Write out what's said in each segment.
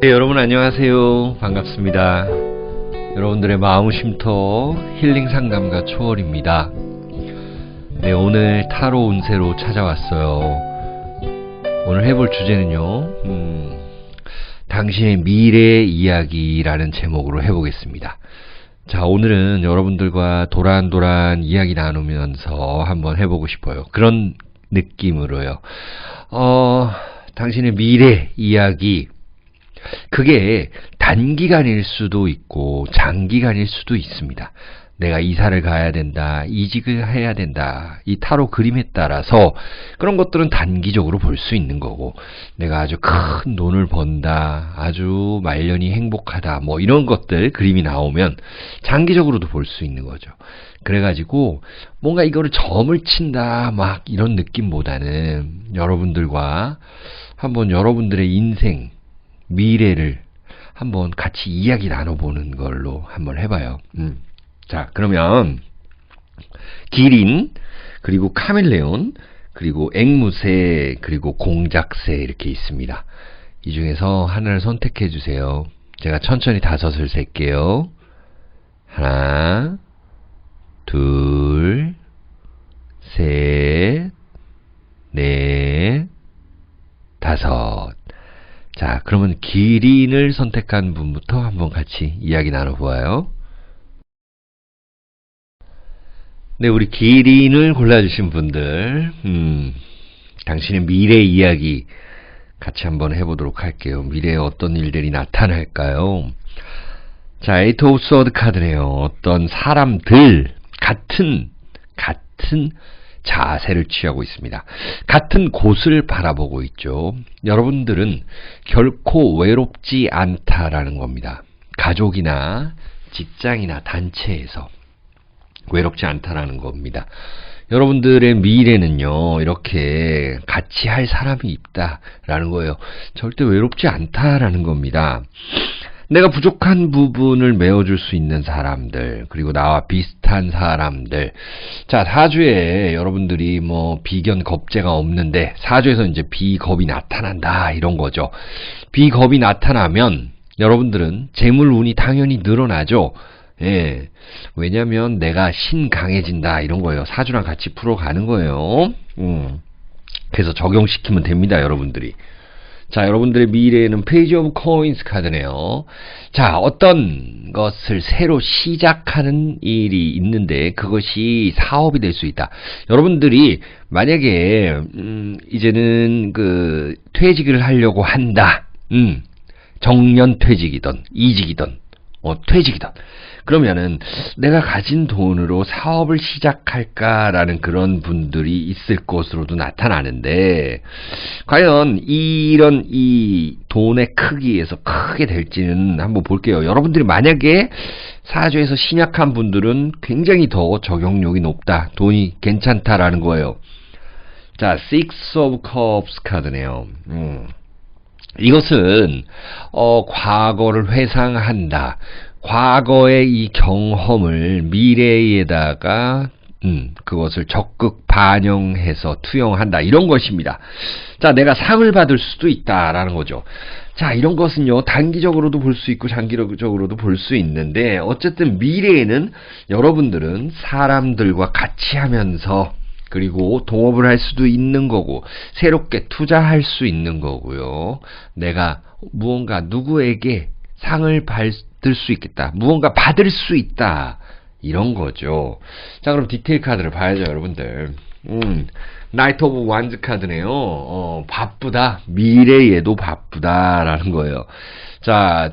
네, 여러분 안녕하세요. 반갑습니다. 여러분들의 마음 쉼터 힐링 상담가 초월입니다. 네, 오늘 타로 운세로 찾아왔어요. 오늘 해볼 주제는요, 음, 당신의 미래 이야기라는 제목으로 해보겠습니다. 자, 오늘은 여러분들과 도란도란 이야기 나누면서 한번 해보고 싶어요. 그런 느낌으로요. 어, 당신의 미래 이야기, 그게 단기간일 수도 있고 장기간일 수도 있습니다. 내가 이사를 가야 된다, 이직을 해야 된다, 이 타로 그림에 따라서 그런 것들은 단기적으로 볼 수 있는 거고, 내가 아주 큰 돈을 번다, 아주 말년이 행복하다, 뭐 이런 것들 그림이 나오면 장기적으로도 볼 수 있는 거죠. 그래가지고 뭔가 이거를 점을 친다, 막 이런 느낌보다는 여러분들과 한번 여러분들의 인생, 미래를 한번 같이 이야기 나눠보는 걸로 한번 해봐요. 음. 자, 그러면 기린, 그리고 카멜레온, 그리고 앵무새, 그리고 공작새 이렇게 있습니다. 이 중에서 하나를 선택해 주세요. 제가 천천히 다섯을 셀게요. 하나, 둘, 셋, 넷, 다섯. 자, 그러면 기린을 선택한 분부터 한번 같이 이야기 나눠보아요. 네, 우리 기린을 골라주신 분들, 음, 당신의 미래 이야기 같이 한번 해보도록 할게요. 미래에 어떤 일들이 나타날까요? 자, 에이트 오브 스워드 카드네요. 어떤 사람들, 같은, 같은 자세를 취하고 있습니다. 같은 곳을 바라보고 있죠. 여러분들은 결코 외롭지 않다라는 겁니다. 가족이나 직장이나 단체에서 외롭지 않다라는 겁니다. 여러분들의 미래는요, 이렇게 같이 할 사람이 있다라는 거예요. 절대 외롭지 않다라는 겁니다. 내가 부족한 부분을 메워줄 수 있는 사람들, 그리고 나와 비슷한 사람들. 자, 사주에 여러분들이 뭐 비견 겁재가 없는데, 사주에서 이제 비겁이 나타난다, 이런 거죠. 비겁이 나타나면 여러분들은 재물 운이 당연히 늘어나죠. 예. 왜냐면 내가 신 강해진다 이런 거예요. 사주랑 같이 풀어가는 거예요. 음. 그래서 적용시키면 됩니다, 여러분들이. 자, 여러분들의 미래에는 페이지 오브 코인스 카드네요. 자, 어떤 것을 새로 시작하는 일이 있는데 그것이 사업이 될 수 있다. 여러분들이 만약에 음, 이제는 그 퇴직을 하려고 한다. 음. 정년 퇴직이든 이직이든 어, 퇴직이든 그러면은 내가 가진 돈으로 사업을 시작할까라는 그런 분들이 있을 것으로도 나타나는데 과연 이런 이 돈의 크기에서 크게 될지는 한번 볼게요. 여러분들이 만약에 사주에서 신약한 분들은 굉장히 더 적용력이 높다. 돈이 괜찮다라는 거예요. 자, Six of Cups 카드네요. 음. 이것은 어, 과거를 회상한다. 과거의 이 경험을 미래에다가 음, 그것을 적극 반영해서 투영한다. 이런 것입니다. 자, 내가 상을 받을 수도 있다라는 거죠. 자, 이런 것은요, 단기적으로도 볼 수 있고, 장기적으로도 볼 수 있는데, 어쨌든 미래에는 여러분들은 사람들과 같이 하면서, 그리고 동업을 할 수도 있는 거고, 새롭게 투자할 수 있는 거고요. 내가 무언가 누구에게 상을 받을 수 있겠다. 무언가 받을 수 있다. 이런 거죠. 자, 그럼 디테일 카드를 봐야죠, 여러분들. 음, 나이트 오브 완즈 카드네요. 어, 바쁘다. 미래에도 바쁘다라는 거예요. 자,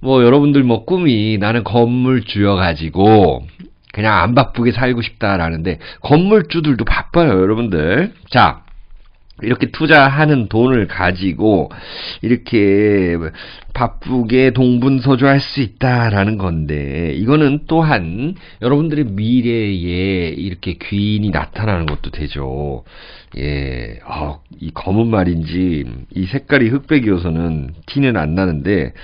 뭐 여러분들 뭐 꿈이 나는 건물 주여 가지고 그냥 안 바쁘게 살고 싶다라는데 건물주들도 바빠요, 여러분들. 자, 이렇게 투자하는 돈을 가지고 이렇게 바쁘게 동분서주할 수 있다라는 건데 이거는 또한 여러분들의 미래에 이렇게 귀인이 나타나는 것도 되죠. 예, 어, 이 검은 말인지 이 색깔이 흑백이어서는 티는 안 나는데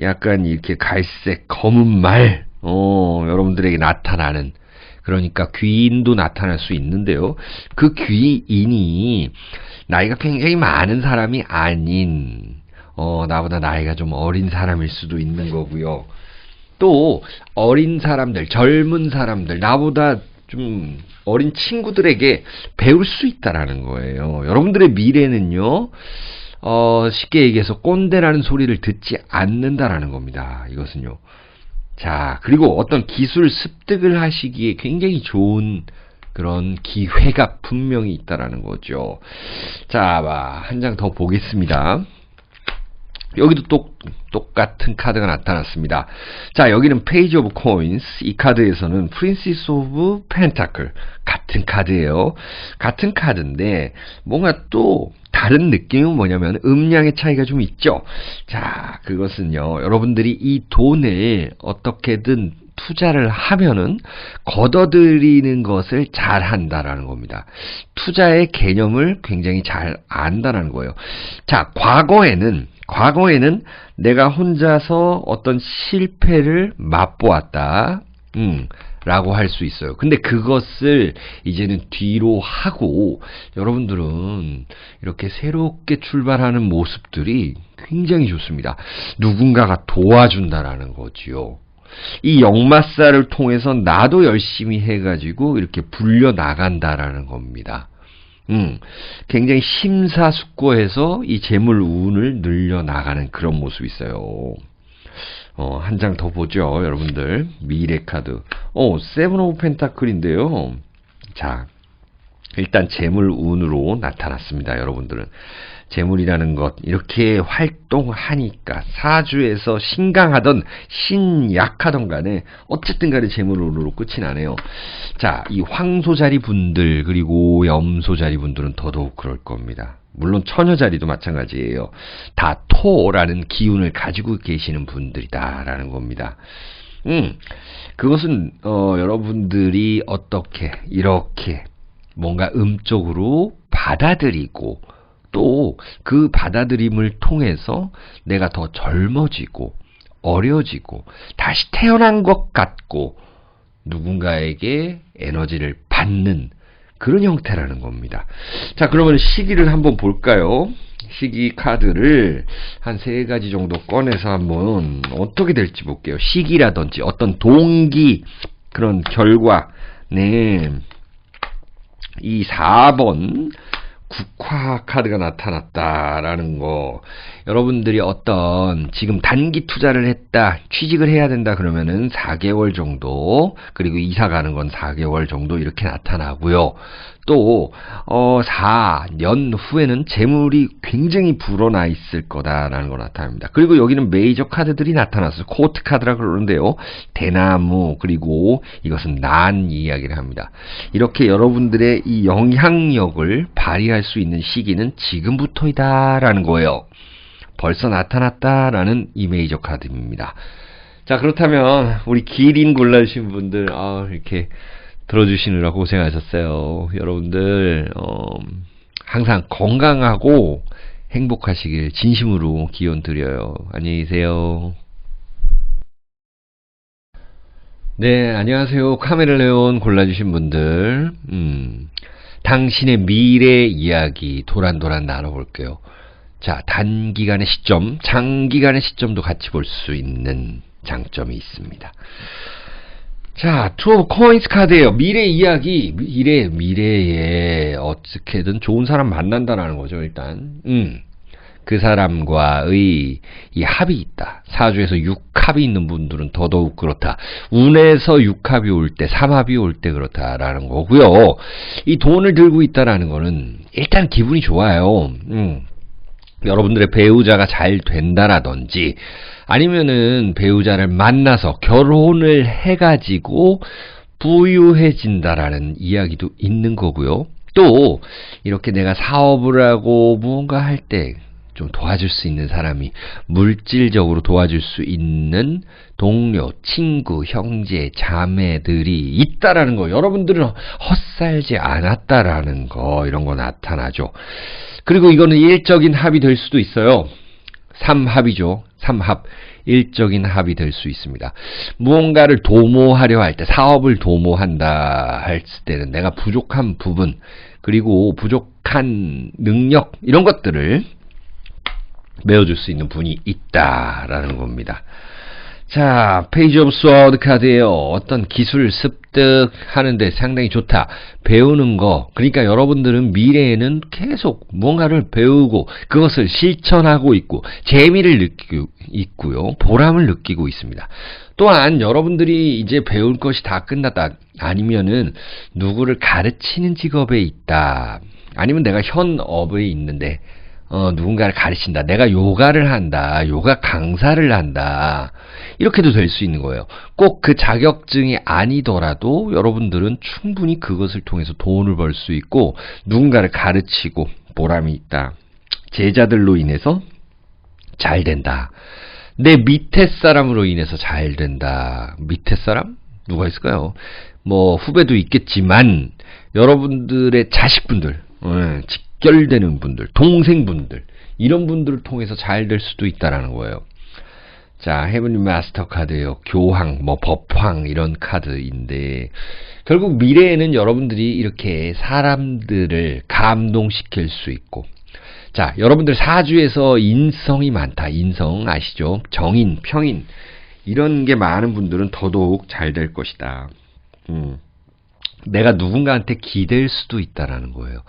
약간 이렇게 갈색 검은 말, 어, 여러분들에게 나타나는 그러니까 귀인도 나타날 수 있는데요. 그 귀인이 나이가 굉장히 많은 사람이 아닌 어, 나보다 나이가 좀 어린 사람일 수도 있는 거고요. 또 어린 사람들, 젊은 사람들, 나보다 좀 어린 친구들에게 배울 수 있다라는 거예요. 여러분들의 미래는요. 어, 쉽게 얘기해서 꼰대라는 소리를 듣지 않는다라는 겁니다. 이것은요. 자, 그리고 어떤 기술 습득을 하시기에 굉장히 좋은 그런 기회가 분명히 있다라는 거죠. 자, 한 장 더 보겠습니다. 여기도 똑, 똑같은 카드가 나타났습니다. 자, 여기는 페이지 오브 코인스. 이 카드에서는 프린시스 오브 펜타클. 같은 카드예요. 같은 카드인데, 뭔가 또 다른 느낌은 뭐냐면 음량의 차이가 좀 있죠. 자, 그것은요. 여러분들이 이 돈을 어떻게든 투자를 하면은 걷어들이는 것을 잘 한다라는 겁니다. 투자의 개념을 굉장히 잘 안다라는 거예요. 자, 과거에는 과거에는 내가 혼자서 어떤 실패를 맛보았다. 음, 라고 할 수 있어요. 근데 그것을 이제는 뒤로 하고 여러분들은 이렇게 새롭게 출발하는 모습들이 굉장히 좋습니다. 누군가가 도와준다라는 거지요. 이 역마사를 통해서 나도 열심히 해가지고 이렇게 불려 나간다라는 겁니다. 음, 굉장히 심사숙고해서 이 재물 운을 늘려 나가는 그런 모습이 있어요. 어, 한 장 더 보죠, 여러분들. 미래 카드. 어, 세븐 오브 펜타클인데요. 자, 일단 재물 운으로 나타났습니다, 여러분들은. 재물이라는 것 이렇게 활동하니까 사주에서 신강하던 신약하던 간에 어쨌든 간에 재물운으로 끝이 나네요. 자, 이 황소자리 분들 그리고 염소자리 분들은 더더욱 그럴 겁니다. 물론 처녀자리도 마찬가지예요. 다 토라는 기운을 가지고 계시는 분들이다라는 겁니다. 음, 그것은 어, 여러분들이 어떻게 이렇게 뭔가 음쪽으로 받아들이고 또 그 받아들임을 통해서 내가 더 젊어지고 어려지고 다시 태어난 것 같고 누군가에게 에너지를 받는 그런 형태라는 겁니다. 자, 그러면 시기를 한번 볼까요? 시기 카드를 한 세 가지 정도 꺼내서 한번 어떻게 될지 볼게요. 시기라든지 어떤 동기, 그런 결과, 네. 이 4번, 국화 카드가 나타났다라는 거. 여러분들이 어떤 지금 단기 투자를 했다, 취직을 해야 된다 그러면은 4개월 정도, 그리고 이사 가는 건 4개월 정도 이렇게 나타나고요. 또, 어, 4년 후에는 재물이 굉장히 불어나 있을 거다라는 거 나타납니다. 그리고 여기는 메이저 카드들이 나타났어요. 코트 카드라 그러는데요. 대나무, 그리고 이것은 난 이야기를 합니다. 이렇게 여러분들의 이 영향력을 발휘할 수 있는 시기는 지금부터이다라는 거예요. 벌써 나타났다라는 이 메이저 카드입니다. 자, 그렇다면 우리 기린 골라주신 분들, 아, 이렇게 들어주시느라 고생하셨어요. 여러분들, 어, 항상 건강하고 행복하시길 진심으로 기원 드려요. 안녕히 계세요. 네, 안녕하세요. 카메라레온 골라주신 분들, 음, 당신의 미래 이야기 도란도란 나눠볼게요. 자, 단기간의 시점, 장기간의 시점도 같이 볼 수 있는 장점이 있습니다. 자, 투 오브 코인스 카드예요. 미래 이야기, 미래, 미래에 어떻게든 좋은 사람 만난다라는 거죠, 일단. 음. 그 사람과의 이 합이 있다. 사주에서 육합이 있는 분들은 더더욱 그렇다. 운에서 육합이 올 때, 삼합이 올 때 그렇다라는 거고요. 이 돈을 들고 있다라는 거는 일단 기분이 좋아요. 음. 여러분들의 배우자가 잘 된다라든지 아니면은 배우자를 만나서 결혼을 해가지고 부유해진다라는 이야기도 있는 거고요. 또 이렇게 내가 사업을 하고 무언가 할 때 좀 도와줄 수 있는 사람이 물질적으로 도와줄 수 있는 동료, 친구, 형제, 자매들이 있다라는 거. 여러분들은 헛살지 않았다라는 거 이런 거 나타나죠. 그리고 이거는 일적인 합이 될 수도 있어요. 삼합이죠. 삼합. 일적인 합이 될 수 있습니다. 무언가를 도모하려 할 때, 사업을 도모한다 할 때는 내가 부족한 부분, 그리고 부족한 능력, 이런 것들을 메워줄 수 있는 분이 있다라는 겁니다. 자, 페이지 오브 스워드 카드에요. 어떤 기술 습득하는데 상당히 좋다. 배우는 거. 그러니까 여러분들은 미래에는 계속 뭔가를 배우고 그것을 실천하고 있고 재미를 느끼고 있고요. 보람을 느끼고 있습니다. 또한 여러분들이 이제 배울 것이 다 끝났다. 아니면은 누구를 가르치는 직업에 있다. 아니면 내가 현 업에 있는데 어, 누군가를 가르친다. 내가 요가를 한다. 요가 강사를 한다. 이렇게도 될 수 있는 거예요. 꼭 그 자격증이 아니더라도 여러분들은 충분히 그것을 통해서 돈을 벌 수 있고 누군가를 가르치고 보람이 있다. 제자들로 인해서 잘 된다. 내 밑에 사람으로 인해서 잘 된다. 밑에 사람? 누가 있을까요? 뭐 후배도 있겠지만 여러분들의 자식분들, 예, 직 결되는 분들, 동생분들 이런 분들을 통해서 잘 될 수도 있다라는 거예요. 자, 헤븐리 마스터 카드예요. 교황, 뭐 법황 이런 카드인데 결국 미래에는 여러분들이 이렇게 사람들을 감동시킬 수 있고 자, 여러분들 사주에서 인성이 많다. 인성 아시죠? 정인, 평인 이런 게 많은 분들은 더더욱 잘 될 것이다. 음. 내가 누군가한테 기댈 수도 있다라는 거예요.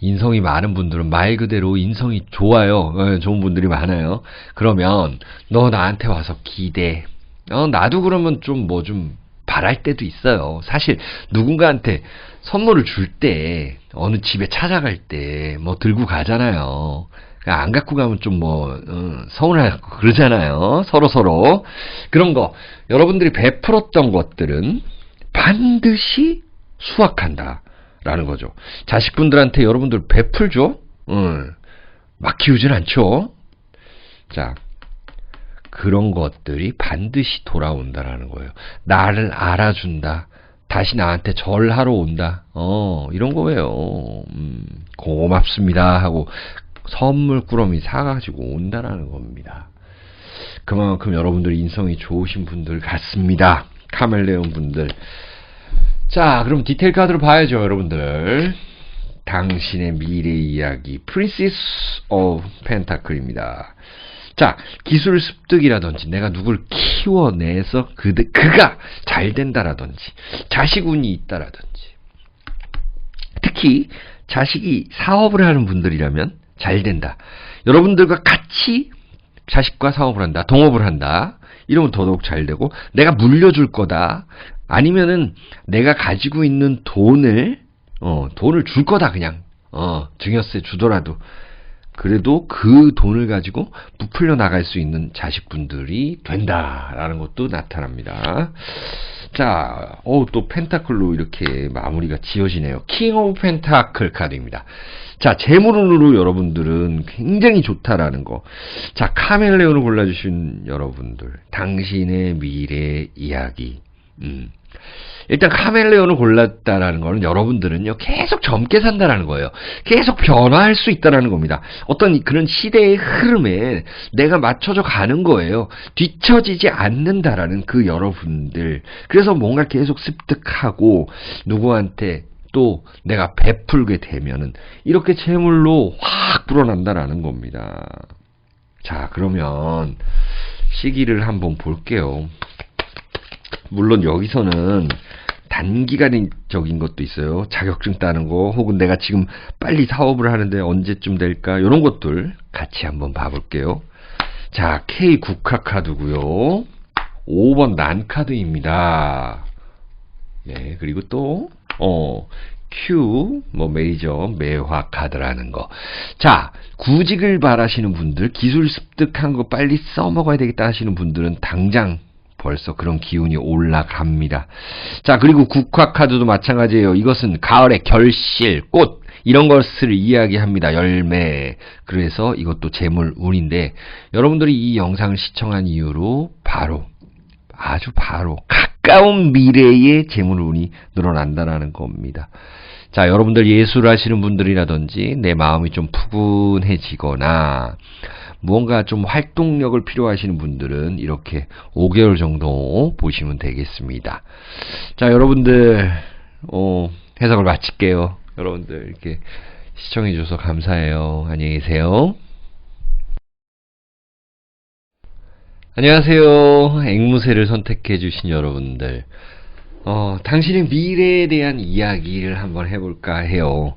인성이 많은 분들은 말 그대로 인성이 좋아요. 어, 좋은 분들이 많아요. 그러면 너 나한테 와서 기대. 어, 나도 그러면 좀뭐 좀 바랄 때도 있어요. 사실 누군가한테 선물을 줄 때 어느 집에 찾아갈 때 뭐 들고 가잖아요. 그러니까 안 갖고 가면 좀뭐 어, 서운하고 그러잖아요. 서로 서로 그런 거 여러분들이 베풀었던 것들은 반드시 수확한다. 라는 거죠. 자식분들한테 여러분들 베풀죠? 응. 막 키우진 않죠? 자, 그런 것들이 반드시 돌아온다라는 거예요. 나를 알아준다. 다시 나한테 절하러 온다. 어, 이런 거예요. 음, 고맙습니다. 하고 선물 꾸러미 사가지고 온다라는 겁니다. 그만큼 여러분들이 인성이 좋으신 분들 같습니다. 카멜레온 분들. 자, 그럼 디테일 카드로 봐야죠, 여러분들. 당신의 미래 이야기, 프린세스 오브 펜타클입니다. 자, 기술 습득이라든지 내가 누굴 키워내서 그, 그가 잘 된다라든지 자식운이 있다라든지 특히 자식이 사업을 하는 분들이라면 잘 된다. 여러분들과 같이 자식과 사업을 한다. 동업을 한다. 이러면 더더욱 잘 되고 내가 물려줄 거다. 아니면은 내가 가지고 있는 돈을 어, 돈을 줄 거다 그냥. 어, 증여세 주더라도 그래도 그 돈을 가지고 부풀려 나갈 수 있는 자식분들이 된다라는 것도 나타납니다. 자, 어, 또 펜타클로 이렇게 마무리가 지어지네요. 킹 오브 펜타클 카드입니다. 자, 재물운으로 여러분들은 굉장히 좋다라는 거. 자, 카멜레온을 골라주신 여러분들, 당신의 미래 이야기. 음. 일단 카멜레온을 골랐다라는 거는 여러분들은요 계속 젊게 산다라는 거예요. 계속 변화할 수 있다라는 겁니다. 어떤 그런 시대의 흐름에 내가 맞춰져 가는 거예요. 뒤처지지 않는다라는 그 여러분들. 그래서 뭔가 계속 습득하고 누구한테 또 내가 베풀게 되면은 이렇게 재물로 확 불어난다라는 겁니다. 자, 그러면 시기를 한번 볼게요. 물론 여기서는 단기간적인 것도 있어요. 자격증 따는 거, 혹은 내가 지금 빨리 사업을 하는데 언제쯤 될까? 이런 것들 같이 한번 봐볼게요. 자, K 국화 카드고요. 5번 난 카드입니다. 네, 그리고 또, 어, Q, 뭐, 메이저, 매화 카드라는 거. 자, 구직을 바라시는 분들, 기술 습득한 거 빨리 써먹어야 되겠다 하시는 분들은 당장 벌써 그런 기운이 올라갑니다. 자, 그리고 국화 카드도 마찬가지예요. 이것은 가을의 결실, 꽃, 이런 것을 이야기합니다. 열매. 그래서 이것도 재물 운인데, 여러분들이 이 영상을 시청한 이후로 바로, 아주 바로, 가까운 미래의 재물 운이 늘어난다는 겁니다. 자, 여러분들 예술 하시는 분들이라든지, 내 마음이 좀 푸근해지거나, 무언가 좀 활동력을 필요하시는 분들은 이렇게 5개월 정도 보시면 되겠습니다. 자, 여러분들, 어, 해석을 마칠게요. 여러분들 이렇게 시청해 주셔서 감사해요. 안녕히 계세요. 안녕하세요. 앵무새를 선택해 주신 여러분들. 어, 당신의 미래에 대한 이야기를 한번 해볼까 해요.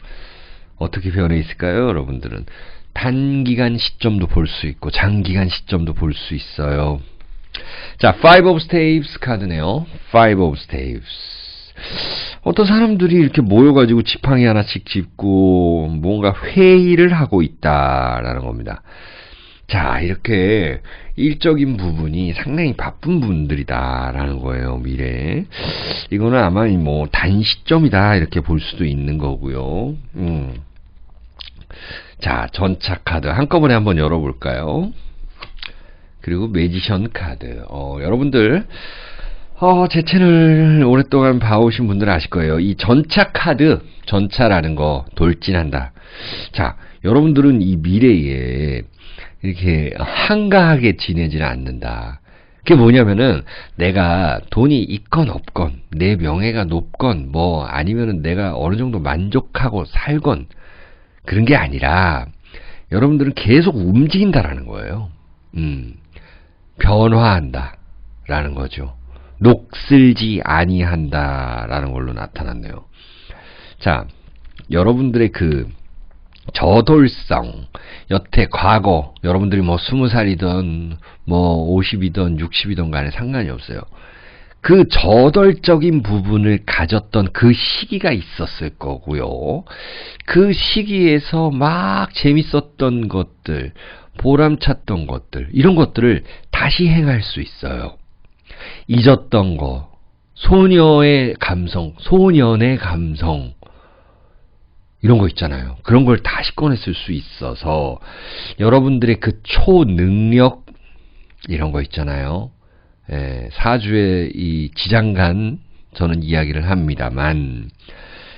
어떻게 변해 있을까요, 여러분들은? 단기간 시점도 볼 수 있고, 장기간 시점도 볼 수 있어요. 자, Five of Staves 카드네요. Five of Staves. 어떤 사람들이 이렇게 모여가지고 지팡이 하나씩 짚고 뭔가 회의를 하고 있다라는 겁니다. 자, 이렇게 일적인 부분이 상당히 바쁜 분들이다라는 거예요, 미래에. 이거는 아마 뭐 단시점이다 이렇게 볼 수도 있는 거고요. 음. 자, 전차 카드 한꺼번에 한번 열어볼까요? 그리고 매지션 카드. 어, 여러분들 어, 제 채널 오랫동안 봐오신 분들 아실 거예요. 이 전차 카드, 전차라는 거 돌진한다. 자, 여러분들은 이 미래에 이렇게 한가하게 지내지는 않는다. 그게 뭐냐면은 내가 돈이 있건 없건 내 명예가 높건 뭐 아니면은 내가 어느 정도 만족하고 살건 그런 게 아니라 여러분들은 계속 움직인다라는 거예요. 음. 변화한다라는 거죠. 녹슬지 아니한다라는 걸로 나타났네요. 자, 여러분들의 그 저돌성, 여태 과거, 여러분들이 뭐 스무 살이든 뭐 오십이든 육십이든 간에 상관이 없어요. 그 저돌적인 부분을 가졌던 그 시기가 있었을 거고요. 그 시기에서 막 재밌었던 것들, 보람찼던 것들, 이런 것들을 다시 행할 수 있어요. 잊었던 거, 소녀의 감성, 소년의 감성, 이런 거 있잖아요. 그런 걸 다시 꺼냈을 수 있어서 여러분들의 그 초능력 이런 거 있잖아요. 예, 사주의 이 지장간 저는 이야기를 합니다만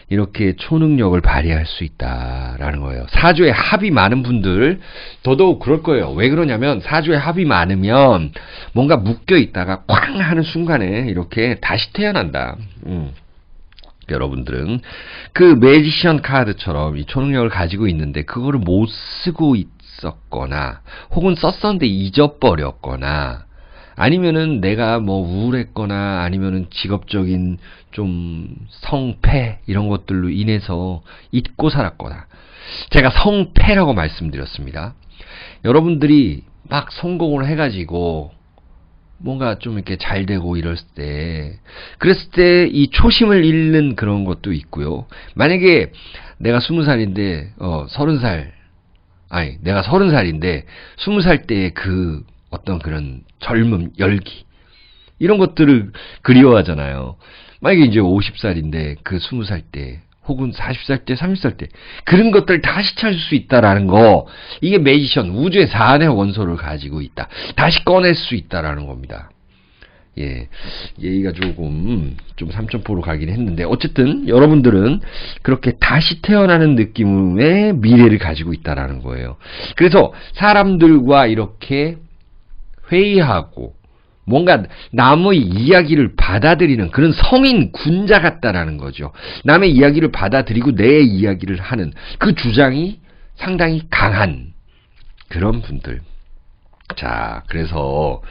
이렇게 초능력을 발휘할 수 있다라는 거예요. 사주에 합이 많은 분들 더더욱 그럴 거예요. 왜 그러냐면 사주에 합이 많으면 뭔가 묶여 있다가 쾅 하는 순간에 이렇게 다시 태어난다. 음. 여러분들은 그 매지션 카드처럼 이 초능력을 가지고 있는데 그거를 못 쓰고 있었거나 혹은 썼었는데 잊어버렸거나 아니면은 내가 뭐 우울했거나 아니면은 직업적인 좀 성패 이런 것들로 인해서 잊고 살았거나 제가 성패라고 말씀드렸습니다. 여러분들이 막 성공을 해가지고 뭔가 좀 이렇게 잘 되고 이랬을 때, 그랬을 때 이 초심을 잃는 그런 것도 있고요. 만약에 내가 스무 살인데, 어, 서른 살, 아니, 내가 서른 살인데, 스무 살 때의 그 어떤 그런 젊음, 열기, 이런 것들을 그리워하잖아요. 만약에 이제 50살인데, 그 스무 살 때, 혹은 40살 때, 30살 때 그런 것들 다시 찾을 수 있다라는 거 이게 매지션 우주의 4안의 원소를 가지고 있다. 다시 꺼낼 수 있다라는 겁니다. 예, 얘기가 조금 좀 삼천포로 가긴 했는데 어쨌든 여러분들은 그렇게 다시 태어나는 느낌의 미래를 가지고 있다라는 거예요. 그래서 사람들과 이렇게 회의하고 뭔가 남의 이야기를 받아들이는 그런 성인 군자 같다라는 거죠. 남의 이야기를 받아들이고 내 이야기를 하는 그 주장이 상당히 강한 그런 분들. 자, 그래서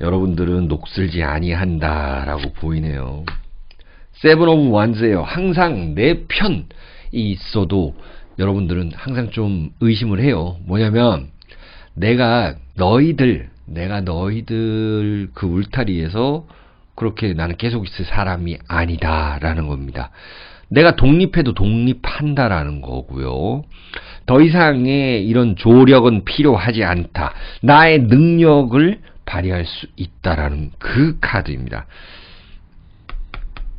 여러분들은 녹슬지 아니한다라고 보이네요. 세븐 오브 원즈예요. 항상 내 편이 있어도 여러분들은 항상 좀 의심을 해요. 뭐냐면 내가 너희들 내가 너희들 그 울타리에서 그렇게 나는 계속 있을 사람이 아니다라는 겁니다. 내가 독립해도 독립한다라는 거고요. 더 이상의 이런 조력은 필요하지 않다. 나의 능력을 발휘할 수 있다라는 그 카드입니다.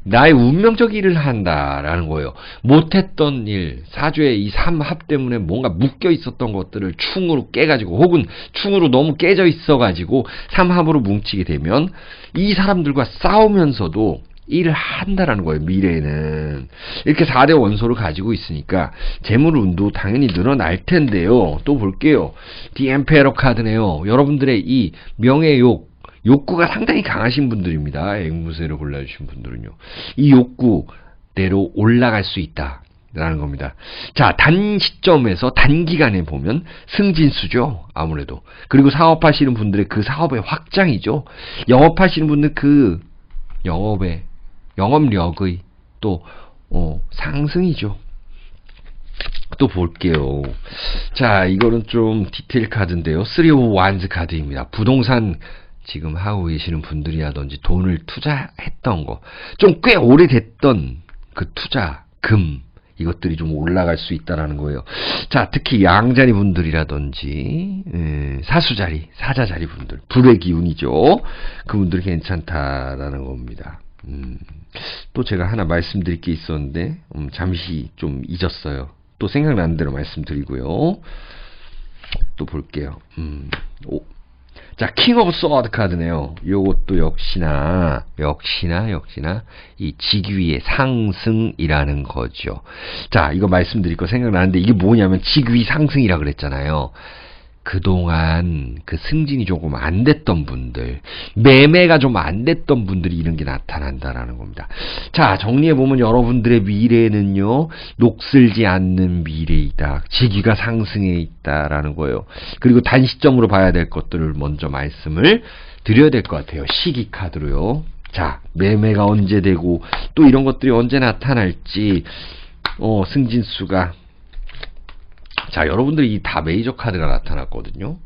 나의 운명적 일을 한다라는 거예요. 못했던 일, 사주의 이 삼합 때문에 뭔가 묶여 있었던 것들을 충으로 깨가지고 혹은 충으로 너무 깨져 있어가지고 삼합으로 뭉치게 되면 이 사람들과 싸우면서도 일을 한다라는 거예요. 미래에는 이렇게 4대 원소를 가지고 있으니까 재물 운도 당연히 늘어날 텐데요. 또 볼게요. 디엠페러 카드네요. 여러분들의 이 명예욕 욕구가 상당히 강하신 분들입니다. 앵무새를 골라주신 분들은요. 이 욕구대로 올라갈 수 있다. 라는 겁니다. 자, 단 시점에서 단기간에 보면 승진수죠. 아무래도. 그리고 사업하시는 분들의 그 사업의 확장이죠. 영업하시는 분들 그 영업의, 영업력의 또, 어, 상승이죠. 또 볼게요. 자, 이거는 좀 디테일 카드인데요. 3 of Wands 카드입니다. 부동산 지금 하고 계시는 분들이라든지 돈을 투자했던 거, 좀 꽤 오래됐던 그 투자, 금, 이것들이 좀 올라갈 수 있다라는 거예요. 자, 특히 양자리 분들이라든지, 에, 사수자리, 사자자리 분들, 불의 기운이죠. 그분들 괜찮다라는 겁니다. 음, 또 제가 하나 말씀드릴 게 있었는데, 음, 잠시 좀 잊었어요. 또 생각나는 대로 말씀드리고요. 또 볼게요. 음, 오. 자, 킹 오브 소드 카드네요. 요것도 역시나, 역시나, 역시나, 이 직위의 상승이라는 거죠. 자, 이거 말씀드릴 거 생각나는데, 이게 뭐냐면, 직위 상승이라 그랬잖아요. 그동안 그 승진이 조금 안 됐던 분들, 매매가 좀 안 됐던 분들이 이런 게 나타난다라는 겁니다. 자, 정리해보면 여러분들의 미래는요, 녹슬지 않는 미래이다. 직위가 상승해 있다라는 거예요. 그리고 단시점으로 봐야 될 것들을 먼저 말씀을 드려야 될 것 같아요. 시기 카드로요. 자, 매매가 언제 되고, 또 이런 것들이 언제 나타날지, 어, 승진수가 자, 여러분들이 이 다 메이저 카드가 나타났거든요.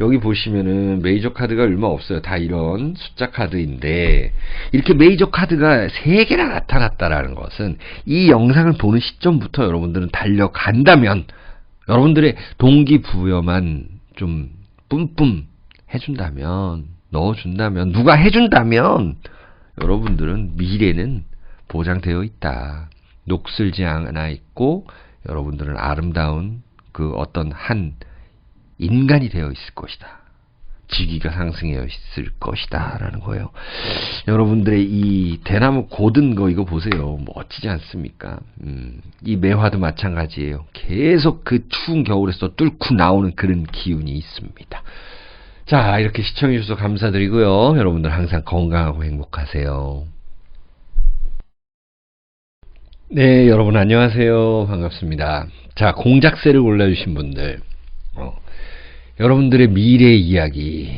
여기 보시면은 메이저 카드가 얼마 없어요. 다 이런 숫자 카드인데 이렇게 메이저 카드가 3개나 나타났다라는 것은 이 영상을 보는 시점부터 여러분들은 달려간다면 여러분들의 동기부여만 좀 뿜뿜 해준다면 넣어준다면 누가 해준다면 여러분들은 미래는 보장되어 있다. 녹슬지 않아 있고 여러분들은 아름다운 그 어떤 한 인간이 되어 있을 것이다. 직위가 상승해 있을 것이다. 라는 거예요. 여러분들의 이 대나무 고든 거 이거 보세요. 멋지지 않습니까? 음, 이 매화도 마찬가지예요. 계속 그 추운 겨울에서 뚫고 나오는 그런 기운이 있습니다. 자, 이렇게 시청해 주셔서 감사드리고요. 여러분들 항상 건강하고 행복하세요. 네, 여러분 안녕하세요. 반갑습니다. 자, 공작새를 골라주신 분들, 어, 여러분들의 미래 이야기,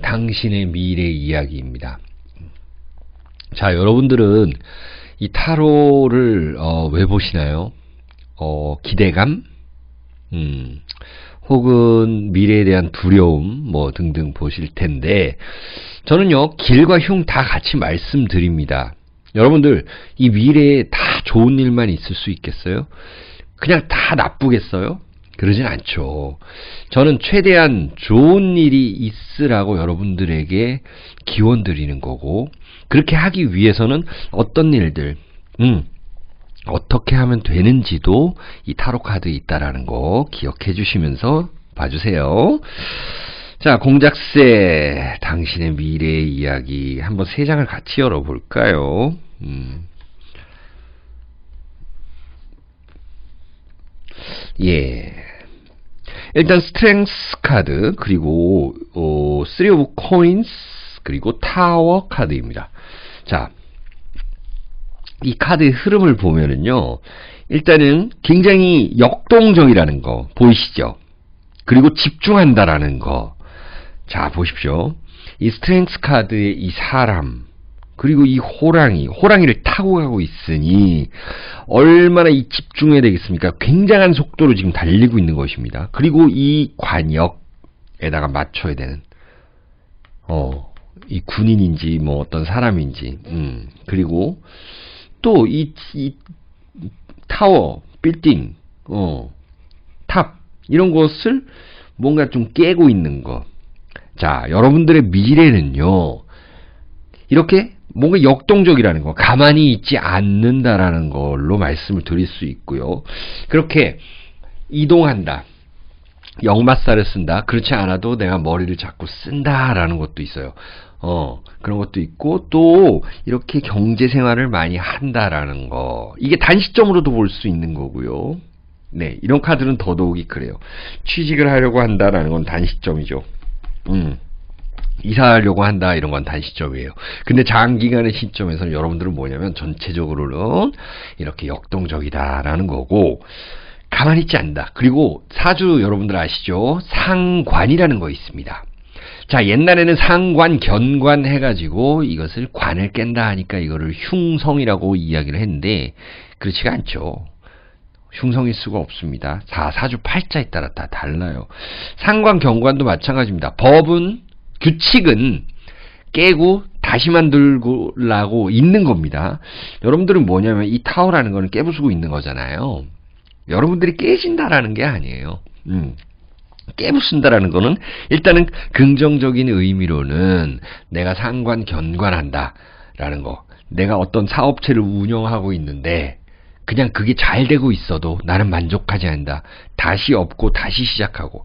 당신의 미래 이야기입니다. 자, 여러분들은 이 타로를 어, 왜 보시나요? 어, 기대감, 음, 혹은 미래에 대한 두려움, 뭐 등등 보실 텐데, 저는요 길과 흉 다 같이 말씀드립니다. 여러분들 이 미래에 다 좋은 일만 있을 수 있겠어요? 그냥 다 나쁘겠어요? 그러진 않죠. 저는 최대한 좋은 일이 있으라고 여러분들에게 기원 드리는 거고, 그렇게 하기 위해서는 어떤 일들, 음, 어떻게 하면 되는지도 이 타로 카드에 있다라는 거 기억해 주시면서 봐주세요. 자, 공작새, 당신의 미래의 이야기 한번 세 장을 같이 열어볼까요? 음. 예. 일단 스트렝스 카드 그리고 어, 3 오브 코인스 그리고 타워 카드입니다. 자, 이 카드의 흐름을 보면은요. 일단은 굉장히 역동적이라는 거 보이시죠? 그리고 집중한다라는 거. 자, 보십시오. 이 스트렝스 카드의 이 사람 그리고 이 호랑이, 호랑이를 타고 가고 있으니 얼마나 이 집중해야 되겠습니까? 굉장한 속도로 지금 달리고 있는 것입니다. 그리고 이 관역에다가 맞춰야 되는 어, 이 군인인지 뭐 어떤 사람인지, 음, 그리고 또이 이 타워, 빌딩, 어, 탑 이런 것을 뭔가 좀 깨고 있는 것. 자, 여러분들의 미래는요. 이렇게 뭔가 역동적이라는 거, 가만히 있지 않는다라는 걸로 말씀을 드릴 수 있고요. 그렇게 이동한다. 역마살을 쓴다. 그렇지 않아도 내가 머리를 자꾸 쓴다라는 것도 있어요. 어, 그런 것도 있고, 또, 이렇게 경제 생활을 많이 한다라는 거. 이게 단시점으로도 볼 수 있는 거고요. 네, 이런 카드는 더더욱이 그래요. 취직을 하려고 한다라는 건 단시점이죠. 음. 이사하려고 한다 이런 건 단시점이에요. 근데 장기간의 시점에서는 여러분들은 뭐냐면 전체적으로는 이렇게 역동적이다라는 거고 가만히 있지 않는다. 그리고 사주 여러분들 아시죠? 상관이라는 거 있습니다. 자, 옛날에는 상관, 견관 해가지고 이것을 관을 깬다 하니까 이거를 흉성이라고 이야기를 했는데 그렇지가 않죠. 흉성일 수가 없습니다. 4, 사주 팔자에 따라 다 달라요. 상관, 경관도 마찬가지입니다. 법은, 규칙은 깨고 다시 만들고 있는 겁니다. 여러분들은 뭐냐면 이 타오라는 거는 깨부수고 있는 거잖아요. 여러분들이 깨진다라는 게 아니에요. 음. 깨부순다라는 거는 일단은 긍정적인 의미로는 내가 상관 견관한다라는 거. 내가 어떤 사업체를 운영하고 있는데 그냥 그게 잘 되고 있어도 나는 만족하지 않는다. 다시 없고 다시 시작하고.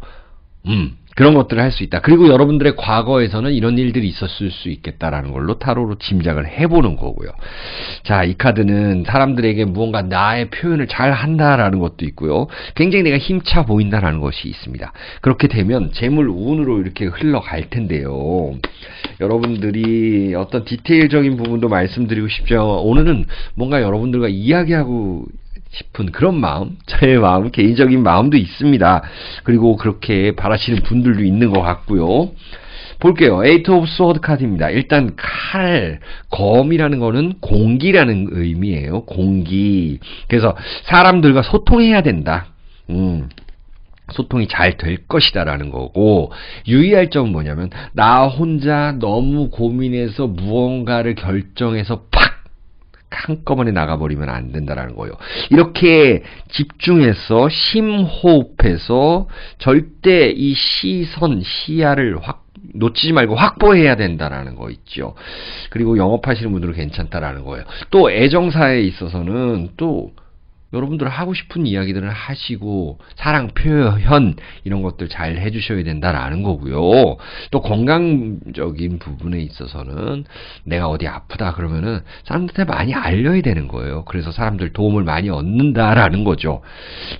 음. 그런 것들을 할 수 있다. 그리고 여러분들의 과거에서는 이런 일들이 있었을 수 있겠다라는 걸로 타로로 짐작을 해보는 거고요. 자, 이 카드는 사람들에게 무언가 나의 표현을 잘 한다라는 것도 있고요. 굉장히 내가 힘차 보인다라는 것이 있습니다. 그렇게 되면 재물 운으로 이렇게 흘러갈 텐데요. 여러분들이 어떤 디테일적인 부분도 말씀드리고 싶죠. 오늘은 뭔가 여러분들과 이야기하고 싶은 그런 마음, 저의 마음, 개인적인 마음도 있습니다. 그리고 그렇게 바라시는 분들도 있는 것 같고요. 볼게요. 에이트 오브 스워드 카드입니다. 일단 칼, 검이라는 거는 공기라는 의미예요. 공기. 그래서 사람들과 소통해야 된다. 음. 소통이 잘 될 것이다라는 거고 유의할 점은 뭐냐면 나 혼자 너무 고민해서 무언가를 결정해서 팍 한꺼번에 나가버리면 안 된다라는 거예요. 이렇게 집중해서 심호흡해서 절대 이 시선, 시야를 확 놓치지 말고 확보해야 된다라는 거 있죠. 그리고 영업하시는 분들은 괜찮다라는 거예요. 또 애정사에 있어서는 또 여러분들 하고 싶은 이야기들을 하시고 사랑 표현 이런 것들 잘 해주셔야 된다라는 거고요. 또 건강적인 부분에 있어서는 내가 어디 아프다 그러면은 사람들한테 많이 알려야 되는 거예요. 그래서 사람들 도움을 많이 얻는다라는 거죠.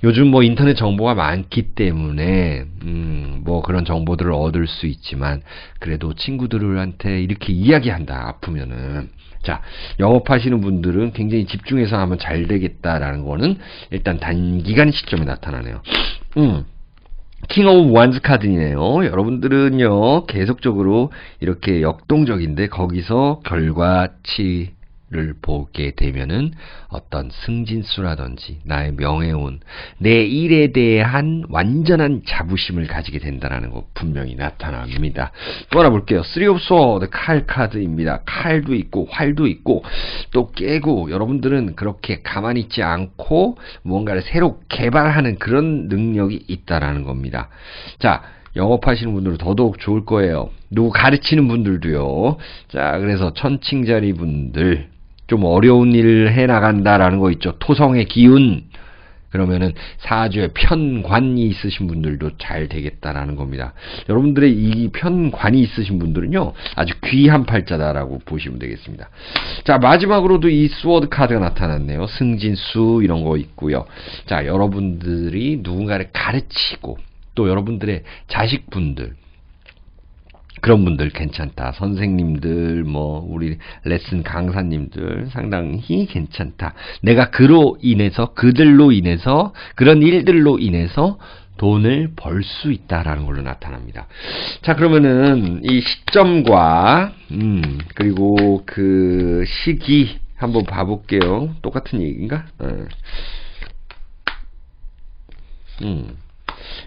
요즘 뭐 인터넷 정보가 많기 때문에 음 뭐 그런 정보들을 얻을 수 있지만 그래도 친구들한테 이렇게 이야기한다 아프면은 자, 영업하시는 분들은 굉장히 집중해서 하면 잘 되겠다라는 거는 일단 단기간 시점에 나타나네요. 음. 킹 오브 원즈 카드이네요. 여러분들은요, 계속적으로 이렇게 역동적인데 거기서 결과치 를 보게 되면은 어떤 승진수라든지 나의 명예운 내 일에 대한 완전한 자부심을 가지게 된다는 거 분명히 나타납니다. 또 하나 볼게요. 3 of Sword 칼 카드입니다. 칼도 있고 활도 있고 또 깨고 여러분들은 그렇게 가만히 있지 않고 무언가를 새로 개발하는 그런 능력이 있다라는 겁니다. 자, 영업하시는 분들은 더더욱 좋을 거예요. 누구 가르치는 분들도요. 자, 그래서 천칭자리 분들 좀 어려운 일을 해 나간다라는 거 있죠. 토성의 기운. 그러면은 사주에 편관이 있으신 분들도 잘 되겠다라는 겁니다. 여러분들의 이 편관이 있으신 분들은요, 아주 귀한 팔자다라고 보시면 되겠습니다. 자, 마지막으로도 이 스워드 카드가 나타났네요. 승진수 이런 거 있고요. 자, 여러분들이 누군가를 가르치고 또 여러분들의 자식분들 그런 분들 괜찮다. 선생님들, 뭐, 우리 레슨 강사님들 상당히 괜찮다. 내가 그로 인해서, 그들로 인해서, 그런 일들로 인해서 돈을 벌 수 있다라는 걸로 나타납니다. 자, 그러면은 이 시점과, 음, 그리고 그 시기 한번 봐볼게요. 똑같은 얘기인가? 어. 음.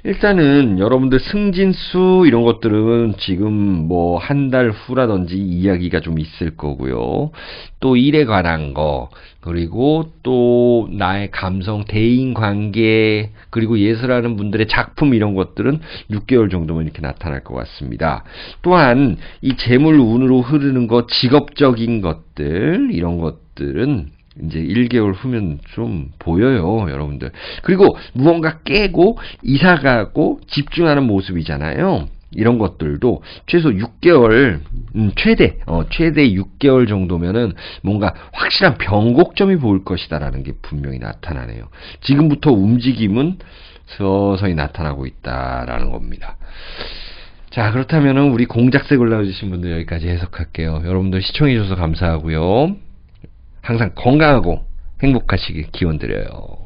일단은 여러분들 승진수 이런 것들은 지금 뭐 한 달 후라든지 이야기가 좀 있을 거고요. 또 일에 관한 거 그리고 또 나의 감성 대인 관계 그리고 예술하는 분들의 작품 이런 것들은 6개월 정도면 이렇게 나타날 것 같습니다. 또한 이 재물 운으로 흐르는 것 직업적인 것들 이런 것들은 이제 1개월 후면 좀 보여요, 여러분들. 그리고 무언가 깨고 이사 가고 집중하는 모습이잖아요. 이런 것들도 최소 6개월 음, 최대 어, 최대 6개월 정도면은 뭔가 확실한 변곡점이 보일 것이다라는 게 분명히 나타나네요. 지금부터 움직임은 서서히 나타나고 있다라는 겁니다. 자 그렇다면은 우리 공작색을 나눠주신 분들 여기까지 해석할게요. 여러분들 시청해주셔서 감사하고요. 항상 건강하고 행복하시길 기원 드려요.